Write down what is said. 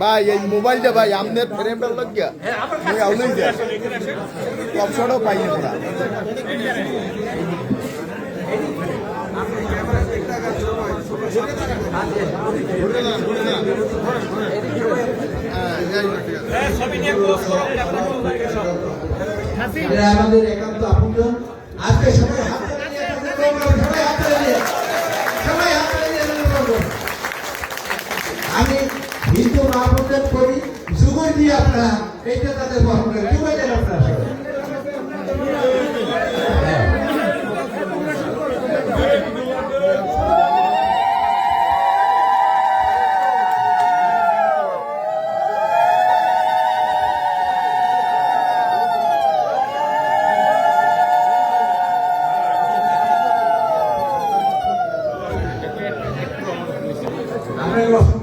ভাই এই মোবাইলটা ভাই আপনার ফ্রেমটা লাগিয়া হ্যাঁ আমার আমি আউলেন যা অপশনও পাইনি না এরা আমাদের একান্ত আপনজন। আজকে সবাই হাত আমি হিন্দু মহাপ্রদেশ করি যুগই দিয়ে আপনারা এইটা তাদের যুগই দেন আপনারা এগুলো